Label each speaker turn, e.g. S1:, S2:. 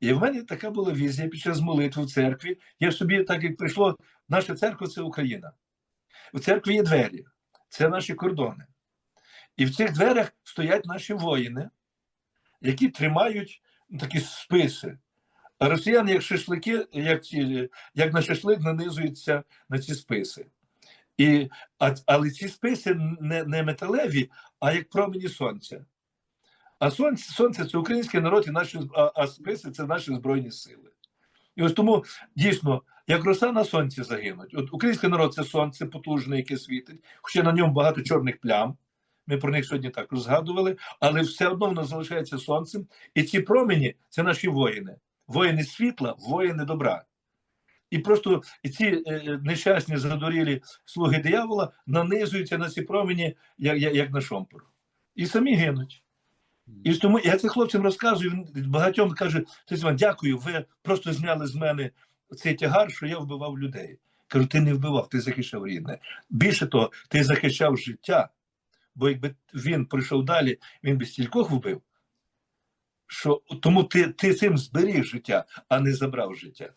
S1: І в мене така була візія під час молитви в церкві. Я собі, так як прийшло, наша церква це Україна. У церкві є двері, це наші кордони. І в цих дверях стоять наші воїни, які тримають ну, такі списи. А росіяни, як шашлики, як, ці, як на шашлик, нанизуються на ці списи. І, а, але ці списи не, не металеві, а як промені сонця. А сонце, сонце це український народ, і наші, а, списи це наші збройні сили. І ось тому дійсно, як роса на сонці загинуть. От український народ це сонце потужне, яке світить, хоча на ньому багато чорних плям. Ми про них сьогодні також згадували, але все одно воно залишається сонцем. І ці промені це наші воїни, воїни світла, воїни добра. І просто ці е, е, нещасні задурілі слуги диявола нанизуються на ці промені, як, як, як на шомпур. І самі гинуть. І тому я це хлопцям розказую, він багатьом каже: «Тетя Іван, дякую, ви просто зняли з мене цей тягар, що я вбивав людей. Кажу, ти не вбивав, ти захищав рідне. Більше того, ти захищав життя. Бо якби він прийшов далі, він би стількох вбив. Що, тому ти, ти цим зберіг життя, а не забрав життя.